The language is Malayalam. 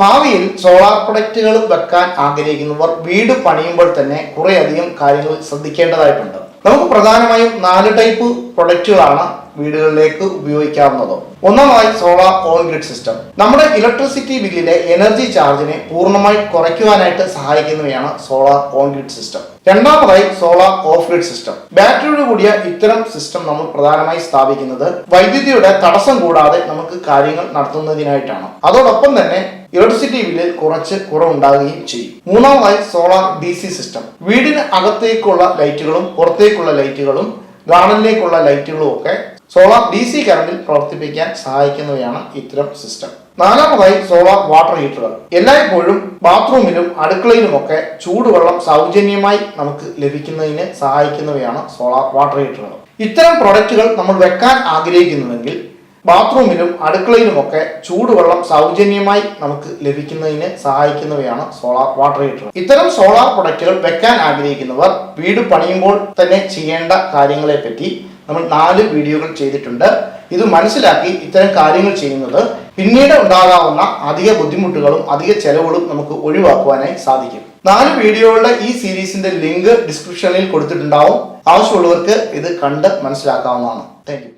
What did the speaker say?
ഭാവിയിൽ സോളാർ പ്രൊഡക്റ്റുകൾ വെക്കാൻ ആഗ്രഹിക്കുന്നവർ വീട് പണിയുമ്പോൾ തന്നെ കുറേയധികം കാര്യങ്ങൾ ശ്രദ്ധിക്കേണ്ടതായിട്ടുണ്ട്. നമുക്ക് പ്രധാനമായും നാല് ടൈപ്പ് പ്രൊഡക്റ്റുകളാണ് വീടുകളിലേക്ക് ഉപയോഗിക്കാവുന്നത്. ഒന്നാമതായി സോളാർ ഓൺ ഗ്രിഡ് സിസ്റ്റം നമ്മുടെ ഇലക്ട്രിസിറ്റി ബില്ലിലെ എനർജി ചാർജിനെ പൂർണമായി കുറയ്ക്കുവാനായിട്ട് സഹായിക്കുന്നവയാണ് സോളാർ ഓൺ ഗ്രിഡ് സിസ്റ്റം രണ്ടാമതായി സോളാർ ഓഫ് ഗ്രിഡ് സിസ്റ്റം ബാറ്ററിയോട് കൂടിയ ഇത്തരം സിസ്റ്റം നമ്മൾ പ്രധാനമായി സ്ഥാപിക്കുന്നത് വൈദ്യുതിയുടെ തടസ്സം കൂടാതെ നമുക്ക് കാര്യങ്ങൾ നടത്തുന്നതിനായിട്ടാണ്. അതോടൊപ്പം തന്നെ ഇലക്ട്രിസിറ്റി ബില്ലിൽ കുറച്ച് കുറവുണ്ടാകുകയും ചെയ്യും. മൂന്നാമതായി സോളാർ ഡി സി സിസ്റ്റം. വീടിന് അകത്തേക്കുള്ള ലൈറ്റുകളും പുറത്തേക്കുള്ള ലൈറ്റുകളും ഗാർഡനിലേക്കുള്ള ലൈറ്റുകളും ഒക്കെ സോളാർ ഡി സി കറണ്ടിൽ പ്രവർത്തിപ്പിക്കാൻ സഹായിക്കുന്നവയാണ് ഇത്തരം സിസ്റ്റം. നാലാമതായി സോളാർ വാട്ടർ ഹീറ്ററുകൾ. എല്ലായ്പ്പോഴും ബാത്റൂമിലും അടുക്കളയിലുമൊക്കെ ചൂടുവെള്ളം സൗജന്യമായി നമുക്ക് ലഭിക്കുന്നതിന് സഹായിക്കുന്നവയാണ് സോളാർ വാട്ടർ ഹീറ്ററുകൾ. ഇത്തരം പ്രൊഡക്റ്റുകൾ നമ്മൾ വെക്കാൻ ആഗ്രഹിക്കുന്നുവെങ്കിൽ ബാത്റൂമിലും അടുക്കളയിലുമൊക്കെ ചൂടുവെള്ളം സൗജന്യമായി നമുക്ക് ലഭിക്കുന്നതിന് സഹായിക്കുന്നവയാണ് സോളാർ വാട്ടർ ഹീറ്റർ. ഇത്തരം സോളാർ പ്രൊഡക്റ്റുകൾ വെക്കാൻ ആഗ്രഹിക്കുന്നവർ വീട് പണിയുമ്പോൾ തന്നെ ചെയ്യേണ്ട കാര്യങ്ങളെ പറ്റി നമ്മൾ നാല് വീഡിയോകൾ ചെയ്തിട്ടുണ്ട്. ഇത് മനസ്സിലാക്കി ഇത്തരം കാര്യങ്ങൾ ചെയ്യുന്നത് പിന്നീട് ഉണ്ടാകാവുന്ന അധിക ബുദ്ധിമുട്ടുകളും അധിക ചെലവുകളും നമുക്ക് ഒഴിവാക്കുവാനായി സാധിക്കും. നാല് വീഡിയോകളുടെ ഈ സീരീസിന്റെ ലിങ്ക് ഡിസ്ക്രിപ്ഷനിൽ കൊടുത്തിട്ടുണ്ടാവും. ആവശ്യമുള്ളവർക്ക് ഇത് കണ്ട് മനസ്സിലാക്കാവുന്നതാണ്. താങ്ക്